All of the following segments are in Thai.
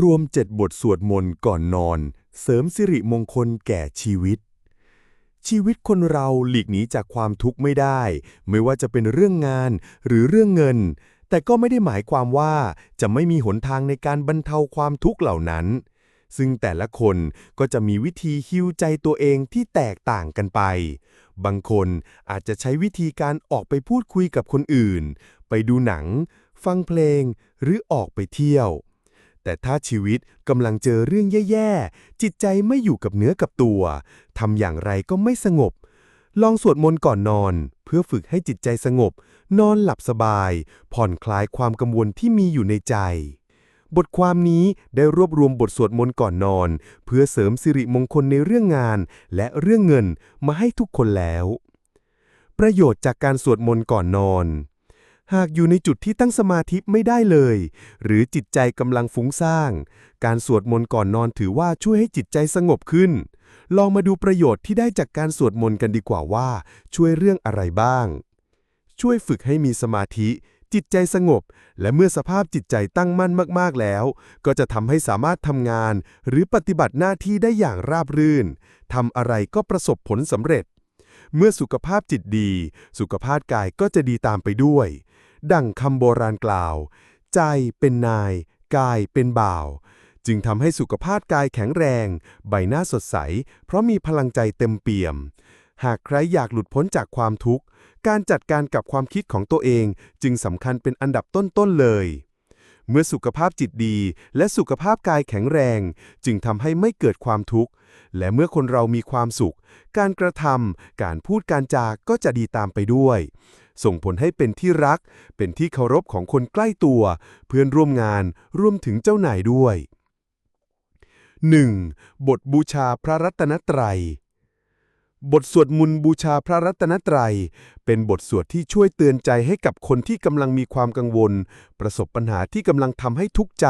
รวมเจ็ดบทสวดมนต์ก่อนนอน เสริมสิริมงคลแก่ชีวิต ชีวิตคนเราหลีกหนีจากความทุกข์ไม่ได้ ไม่ว่าจะเป็นเรื่องงานหรือเรื่องเงิน แต่ก็ไม่ได้หมายความว่าจะไม่มีหนทางในการบรรเทาความทุกข์เหล่านั้น ซึ่งแต่ละคนก็จะมีวิธีฮิวใจตัวเองที่แตกต่างกันไป บางคนอาจจะใช้วิธีการออกไปพูดคุยกับคนอื่น ไปดูหนัง ฟังเพลง หรือออกไปเที่ยว แต่ถ้าชีวิตกำลังเจอเรื่องแย่ๆ จิตใจไม่อยู่กับเนื้อกับตัว ทำอย่างไรก็ไม่สงบ ลองสวดมนต์ก่อนนอน เพื่อฝึกให้จิตใจสงบ นอนหลับสบาย ผ่อนคลายความกังวลที่มีอยู่ในใจ บทความนี้ได้รวบรวมบทสวดมนต์ก่อนนอน เพื่อเสริมสิริมงคลในเรื่องงาน และเรื่องเงินมาให้ทุกคนแล้ว ประโยชน์จากการสวดมนต์ก่อนนอน หากอยู่ในจุดที่ตั้งสมาธิไม่ได้เลย หรือจิตใจกำลังฟุ้งซ่านการสวดมนต์ก่อนนอนถือว่าช่วยให้จิตใจสงบขึ้น ลองมาดูประโยชน์ที่ได้จากการสวดมนต์กันดีกว่าว่า ช่วยเรื่องอะไรบ้าง ช่วยฝึกให้มีสมาธิ จิตใจสงบ และเมื่อสภาพจิตใจตั้งมั่นมากๆแล้ว ก็จะทำให้สามารถทำงาน หรือปฏิบัติหน้าที่ได้อย่างราบรื่นทำอะไรก็ประสบผลสำเร็จเมื่อสุขภาพจิตดี สุขภาพกายก็จะดีตามไปด้วย ดั่งคำโบราณกล่าว ใจเป็นนาย กายเป็นบ่าว จึงทำให้สุขภาพกายแข็งแรง ใบหน้าสดใส เพราะมีพลังใจเต็มเปี่ยม หากใครอยากหลุดพ้นจากความทุกข์ การจัดการกับความคิดของตัวเอง จึงสำคัญเป็นอันดับต้นๆเลยเมื่อสุขภาพจิตดีและสุขภาพกายแข็งแรง จึงทำให้ไม่เกิดความทุกข์ และเมื่อคนเรามีความสุข การกระทำการพูดการจากก็จะดีตามไปด้วย ส่งผลให้เป็นที่รัก เป็นที่เคารพของคนใกล้ตัว เพื่อนร่วมงานรวมถึงเจ้านายด้วย 1. บทบูชาพระรัตนตรัย บทสวดมนต์บูชาพระรัตนตรัย เป็นบทสวดที่ช่วยเตือนใจให้กับคนที่กำลังมีความกังวล ประสบปัญหาที่กำลังทำให้ทุกข์ใจ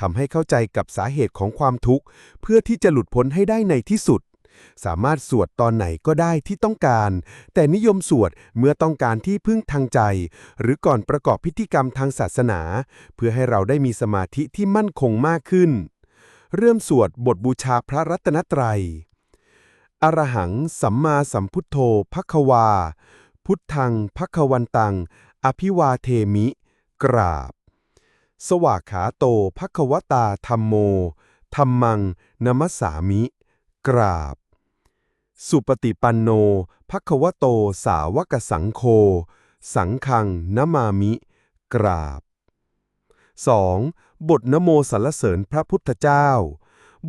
ทำให้เข้าใจกับสาเหตุของความทุกข์ เพื่อที่จะหลุดพ้นให้ได้ในที่สุด สามารถสวดตอนไหนก็ได้ที่ต้องการ แต่นิยมสวดเมื่อต้องการที่พึ่งทางใจ หรือก่อนประกอบพิธีกรรมทางศาสนา เพื่อให้เราได้มีสมาธิที่มั่นคงมากขึ้น เริ่มสวดบทบูชาพระรัตนตรัย อรหังสัมมาสัมพุทโธภควา พุทธังภควันตัง อภิวาเทมิ กราบ สวากขาโตภควตาธรรมโมธรรมังนมัสสามิ กราบ สุปฏิปันโนภควโตสาวกสังโฆสังฆังนมามิ กราบ 2. บทนโมสรรเสริญพระพุทธเจ้า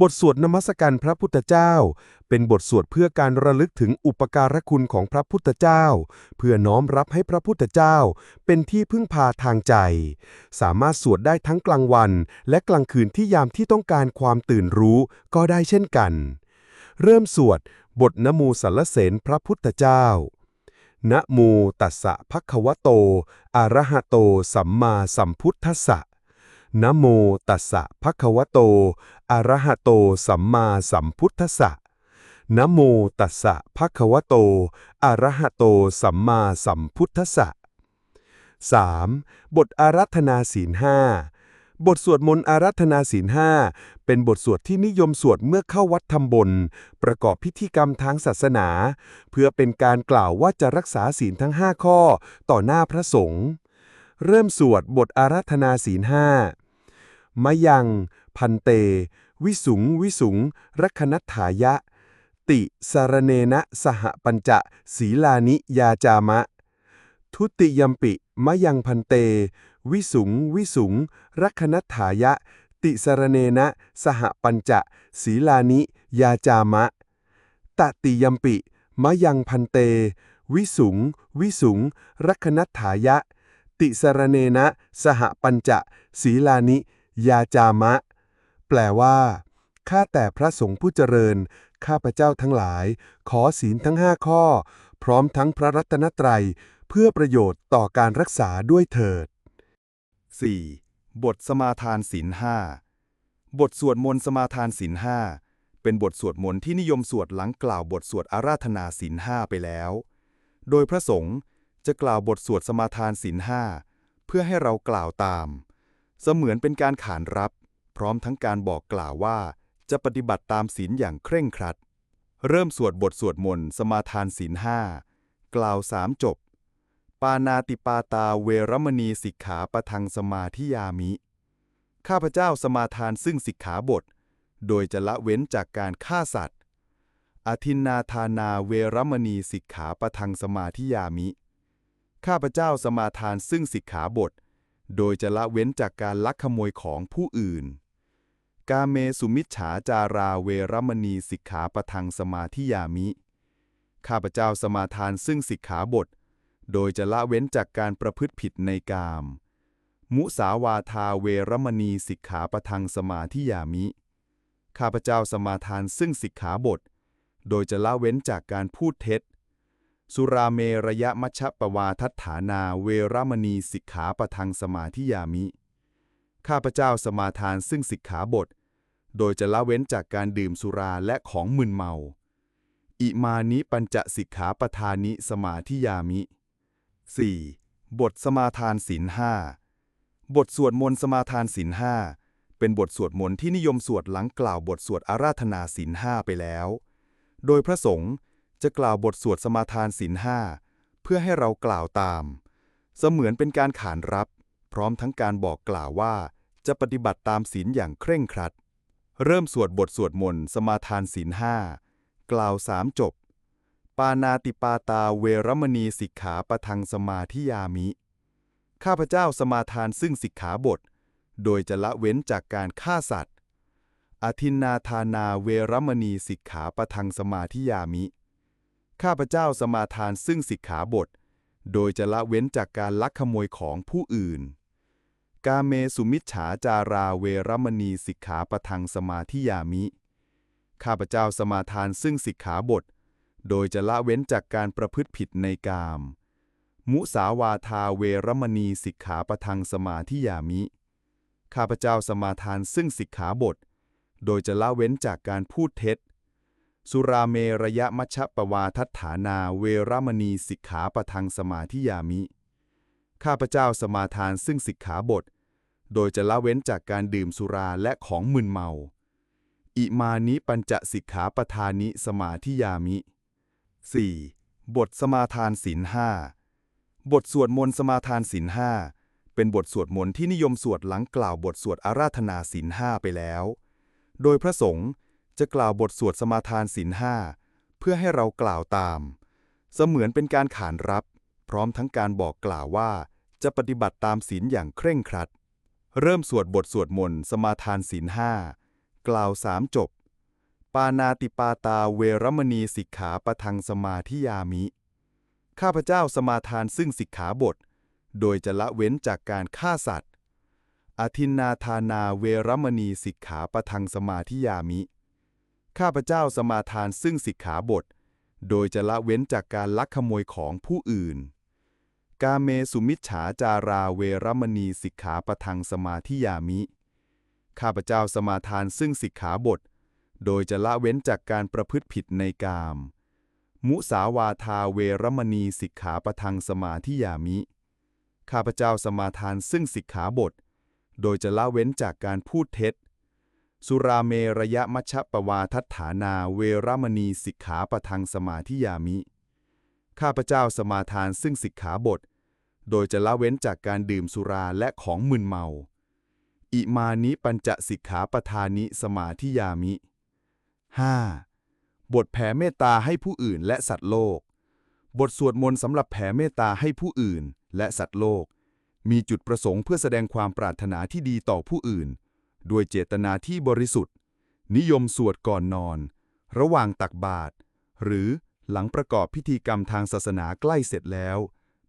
บทสวดนมัสการพระพุทธเจ้า เป็นบทสวดเพื่อการระลึกถึงอุปการะคุณของพระพุทธเจ้า เพื่อน้อมรับให้พระพุทธเจ้า เป็นที่พึ่งพาทางใจ สามารถสวดได้ทั้งกลางวัน และกลางคืนที่ยามที่ต้องการความตื่นรู้ก็ได้เช่นกัน เริ่มสวด บทนโมสรรเสริญพระพุทธเจ้า นะโมตัสสะภะคะวะโต อะระหะโต สัมมาสัมพุทธัสสะนะโมตัสสะภะคะวะโต อะระหะโต สัมมาสัมพุทธัสสะนะโมตัสสะภะคะวะโต อะระหะโต สัมมาสัมพุทธัสสะ 3. บทอารัธนาศีลห้า บทสวดมนต์อารัธนาศีลห้าเป็นบทสวดที่นิยมสวดเมื่อเข้าวัดทำบน ประกอบพิธีกรรมทางศาสนา เพื่อเป็นการกล่าวว่าจะรักษาศีลทั้ง 5 ข้อ ต่อหน้าพระสงฆ์เริ่มสวดบทอารัธนาศีลห้ามยัง พันเต วิสุง วิสุงรัคนัตถายะ ติสารเนนะสหปัญจศีลานิยาจามะ ทุติยมปิมยังพันเต วิสุง วิสุง รัคนัตถายะ ติสารเนนะ สหปัญจะ ศีลานิ ยาจามะ ตติยมปิ มะยังพันเต วิสุง วิสุง รัคนัตถายะ ติสารเนนะ สหปัญจะ ศีลานิ ยาจามะ แปลว่า ข้าแต่พระสงฆ์ผู้เจริญ ข้าพเจ้าทั้งหลาย ขอศีลทั้งห้าข้อ พร้อมทั้งพระรัตนตรัย เพื่อประโยชน์ต่อการรักษาด้วยเถิด 4. บทสมาทานศีลห้าบทสวดมนต์สมาทานศีลห้าเป็นบทสวดมนต์ที่นิยมสวดหลังกล่าวบทสวดอาราธนาศีลห้าไปแล้ว โดยพระสงฆ์จะกล่าวบทสวดสมาทานศีลห้าเพื่อให้เรากล่าวตาม เสมือนเป็นการขานรับ พร้อมทั้งการบอกกล่าวว่า จะปฏิบัติตามศีลอย่างเคร่งครัด เริ่มสวดบทสวดมนต์สมาทานศีลห้ากล่าวสามจบานาติปาตาเวรมณีสิกขาปะทังสมาธิยามิ ข้าพเจ้าสมาทานซึ่งสิกขาบท โดยจะละเว้นจากการฆ่าสัตว์อทินนาทานาเวรมณีสิกขาปะทังสมาธิยามิ ข้าพเจ้าสมาทานซึ่งสิกขาบท โดยจะละเว้นจากการลักขโมยของผู้อื่น กาเมสุมิจฉาจาราเวรมณีสิกขาปะทังสมาธิยามิ ข้าพเจ้าสมาทานซึ่งสิกขาบท โดยจะละเว้นจากการประพฤติผิดในกาม มุสาวาทาเวรมณีสิกขาปะทังสมาธิยามิ ข้าพเจ้าสมาทานซึ่งสิกขาบท โดยจะละเว้นจากการพูดเท็จ สุราเมระยะมัชปวาทัฐานาเวรมณีสิกขาปะทังสมาธิยามิ ข้าพเจ้าสมาทานซึ่งสิกขาบท โดยจะละเว้นจากการดื่มสุราและของมึนเมา อิมานิปัญจสิกขาปทานิสมาธิยามิ 4. บทสมาทานศีลห้าบทสวดมนต์สมาทานศีลห้าเป็นบทสวดมนต์ที่นิยมสวดหลังกล่าวบทสวดอาราธนาศีลห้าไปแล้ว โดยพระสงฆ์จะกล่าวบทสวดสมาทานศีลห้าเพื่อให้เรากล่าวตาม เสมือนเป็นการขานรับ พร้อมทั้งการบอกกล่าวว่า จะปฏิบัติตามศีลอย่างเคร่งครัด เริ่มสวดบทสวดมนต์สมาทานศีลห้ากล่าวสามจบ ปานาติปาตาเวรมณีสิกขาปะทังสมาธิยามิ ข้าพเจ้าสมาทานซึ่งสิกขาบท โดยจะละเว้นจากการฆ่าสัตว์อทินนาทานาเวรมณีสิกขาปะทังสมาธิยามิ ข้าพเจ้าสมาทานซึ่งสิกขาบท โดยจะละเว้นจากการลักขโมยของผู้อื่น กาเมสุมิจฉาจาราเวรมณีสิกขาปะทังสมาธิยามิ ข้าพเจ้าสมาทานซึ่งสิกขาบท โดยจะละเว้นจากการประพฤติผิดในกาม มุสาวาทาเวรมณีสิกขาปะทังสมาธิยามิ ข้าพเจ้าสมาทานซึ่งสิกขาบท โดยจะละเว้นจากการพูดเท็จ สุราเมระยะมัชปวาทัฐานาเวรมณีสิกขาปะทังสมาธิยามิ ข้าพเจ้าสมาทานซึ่งสิกขาบท โดยจะละเว้นจากการดื่มสุราและของมึนเมา อิมานิปัญจสิกขาปทานิสมาธิยามิ 4. บทสมาทานศีลห้าบทสวดมนต์สมาทานศีลห้าเป็นบทสวดมนต์ที่นิยมสวดหลังกล่าวบทสวดอาราธนาศีลห้าไปแล้ว โดยพระสงฆ์จะกล่าวบทสวดสมาทานศีลห้าเพื่อให้เรากล่าวตาม เสมือนเป็นการขานรับ พร้อมทั้งการบอกกล่าวว่า จะปฏิบัติตามศีลอย่างเคร่งครัด เริ่มสวดบทสวดมนต์สมาทานศีลห้ากล่าวสามจบ ปานาติปาตาเวรมณีสิกขาปะทังสมาธิยามิ ข้าพเจ้าสมาทานซึ่งสิกขาบท โดยจะละเว้นจากการฆ่าสัตว์อทินนาทานาเวรมณีสิกขาปะทังสมาธิยามิ ข้าพเจ้าสมาทานซึ่งสิกขาบท โดยจะละเว้นจากการลักขโมยของผู้อื่น กาเมสุมิจฉาจาราเวรมณีสิกขาปะทังสมาธิยามิ ข้าพเจ้าสมาทานซึ่งสิกขาบท โดยจะละเว้นจากการประพฤติผิดในกาม มุสาวาทาเวรมณีสิกขาปะทังสมาธิยามิ ข้าพเจ้าสมาทานซึ่งสิกขาบท โดยจะละเว้นจากการพูดเท็จ สุราเมระยะมัชปวาทัฏฐานาเวรมณีสิกขาปะทังสมาธิยามิ ข้าพเจ้าสมาทานซึ่งสิกขาบท โดยจะละเว้นจากการดื่มสุราและของมึนเมา อิมานิปัญจสิกขาปทานิสมาธิยามิ 5. บทแผ่เมตตาให้ผู้อื่นและสัตว์โลก บทสวดมนต์สำหรับแผ่เมตตาให้ผู้อื่นและสัตว์โลก มีจุดประสงค์เพื่อแสดงความปรารถนาที่ดีต่อผู้อื่น ด้วยเจตนาที่บริสุทธิ์ นิยมสวดก่อนนอน ระหว่างตักบาตรหรือหลังประกอบพิธีกรรมทางศาสนาใกล้เสร็จแล้ว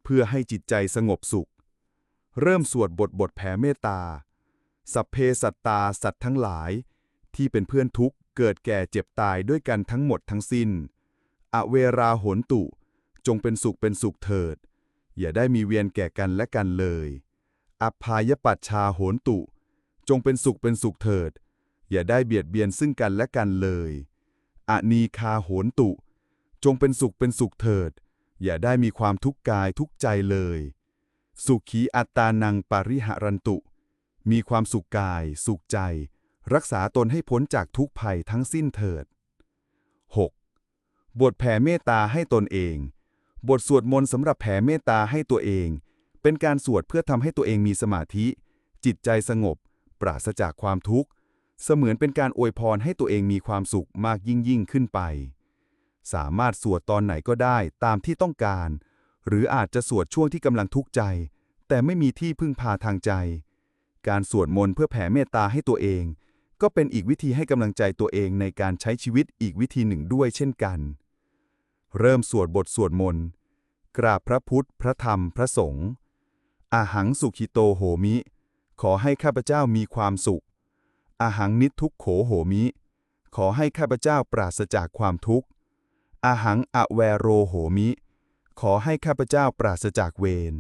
เพื่อให้จิตใจสงบสุข เริ่มสวดบทบทแผ่เมตตา สัพเพสัตตาสัตว์ทั้งหลาย ที่เป็นเพื่อนทุกข์ เกิดแก่เจ็บตายด้วยกันทั้งหมดทั้งสิ้น อเวราโหนตุ จงเป็นสุขเป็นสุขเถิด อย่าได้มีเวียนแก่กันและกันเลย อภายปัชชาโหนตุ จงเป็นสุขเป็นสุขเถิด อย่าได้เบียดเบียนซึ่งกันและกันเลยอนีคาโหนตุ จงเป็นสุขเป็นสุขเถิด อย่าได้มีความทุกข์กายทุกข์ใจเลย สุขีอัตตานังปาริหะรันตุ มีความสุขกาย สุขใจ รักษาตนให้พ้นจากทุกภัยทั้งสิ้นเถิด 6. บทแผ่เมตตาให้ตนเอง บทสวดมนต์สำหรับแผ่เมตตาให้ตัวเอง เป็นการสวดเพื่อทำให้ตัวเองมีสมาธิ จิตใจสงบ ปราศจากความทุกข์ เสมือนเป็นการอวยพรให้ตัวเองมีความสุขมากยิ่งยิ่งขึ้นไป สามารถสวดตอนไหนก็ได้ตามที่ต้องการ หรืออาจจะสวดช่วงที่กำลังทุกข์ใจ แต่ไม่มีที่พึ่งพาทางใจ การสวดมนต์เพื่อแผ่เมตตาให้ตัวเอง ก็เป็นอีกวิธีให้กำลังใจตัวเองในการใช้ชีวิตอีกวิธีหนึ่งด้วยเช่นกัน เริ่มสวดบทสวดมนต์ กราบพระพุทธ พระธรรม พระสงฆ์อาหังสุขิโตโหมิ ขอให้ข้าพเจ้ามีความสุข อาหังนิทุกโขโหมิ ขอให้ข้าพเจ้าปราศจากความทุกข์ อาหังอแวโรโหมิ ขอให้ข้าพเจ้าปราศจากเวร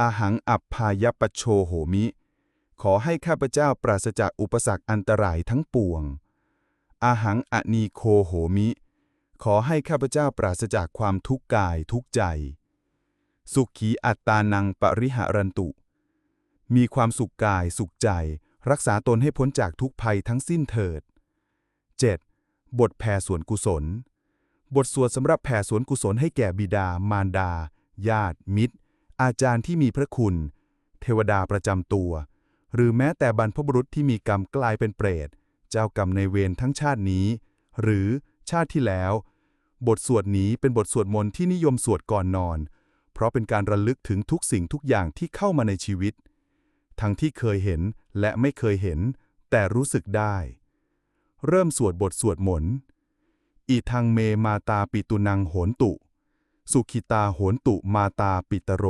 อาหังอัปพายปโชโหมิ ขอให้ข้าพเจ้าปราศจากอุปสรรคอันตรายทั้งปวง อาหังอนีโคโหมิ ขอให้ข้าพเจ้าปราศจากความทุกข์กายทุกข์ใจ สุขีอัตตานังปริหารันตุ มีความสุขกายสุขใจ รักษาตนให้พ้นจากทุกภัยทั้งสิ้นเถิด 7. บทแผ่ส่วนกุศล บทสวดสำหรับแผ่ส่วนกุศลให้แก่บิดา มารดา ญาติ มิตร อาจารย์ที่มีพระคุณ เทวดาประจำตัว หรือแม้แต่บรรพบุรุษที่มีกรรมกลายเป็นเปรต เจ้ากรรมในเวรทั้งชาตินี้ หรือชาติที่แล้ว บทสวดนี้เป็นบทสวดมนต์ที่นิยมสวดก่อนนอน เพราะเป็นการระลึกถึงทุกสิ่งทุกอย่างที่เข้ามาในชีวิต ทั้งที่เคยเห็นและไม่เคยเห็น แต่รู้สึกได้ เริ่มสวดบทสวดมนต์อีทังเมมาตาปิตุนังโหนตุ สุขิตาโหนตุมาตาปิตโร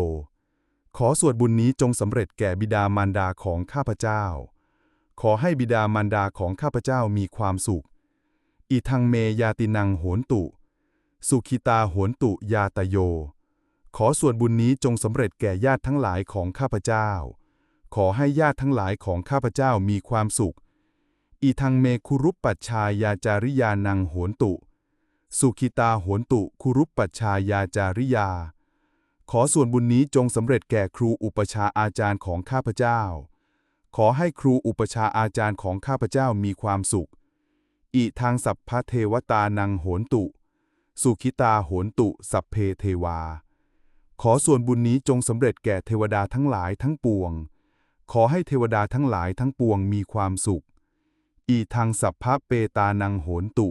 ขอสวดบุญนี้จงสำเร็จแก่บิดามารดาของข้าพเจ้า ขอให้บิดามารดาของข้าพเจ้ามีความสุขอีทังเมยาตินังโหนตุ สุขิตาโหนตุยาตโย ขอส่วนบุญนี้จงสำเร็จแก่ญาติทั้งหลายของข้าพเจ้า ขอให้ญาติทั้งหลายของข้าพเจ้ามีความสุขอีทังเมคุรุปปัชชายาจาริยานังโหนตุ สุขิตาโหนตุคุรุปปัชชายาจาริยา ขอส่วนบุญนี้จงสำเร็จแก่ครูอุปชาอาจารย์ของข้าพเจ้า ขอให้ครูอุปชาอาจารย์ของข้าพเจ้ามีความสุขอีทางสัพพะเทวตานังโหนตุ สุขิตาโหนตุ สัพเพเทวา ขอส่วนบุญนี้จงสำเร็จแก่เทวดาทั้งหลายทั้งปวง ขอให้เทวดาทั้งหลายทั้งปวงมีความสุข อีทางสัพพะเปตานังโหนตุ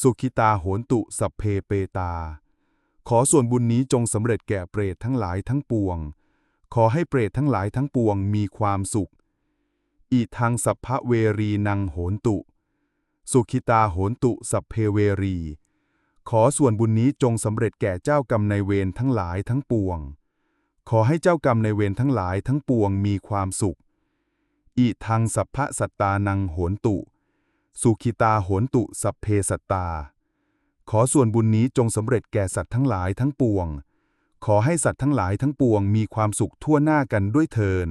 สุขิตาโหนตุ สัพเพเปตา ขอส่วนบุญนี้จงสำเร็จแก่เปรตทั้งหลายทั้งปวง ขอให้เปรตทั้งหลายทั้งปวงมีความสุข อีทางสัพพะเวรีนังโหนตุ สุขิตาโหนตุสัพเพเวรี ขอส่วนบุญนี้จงสำเร็จแก่เจ้ากรรมในเวรทั้งหลายทั้งปวง ขอให้เจ้ากรรมในเวรทั้งหลายทั้งปวงมีความสุข อีทางสัพพะสัตตานังโหนตุ สุขิตาโหนตุสัพเพสัตตา ขอส่วนบุญนี้จงสำเร็จแก่สัตว์ทั้งหลายทั้งปวง ขอให้สัตว์ทั้งหลายทั้งปวงมีความสุขทั่วหน้ากันด้วยเทิน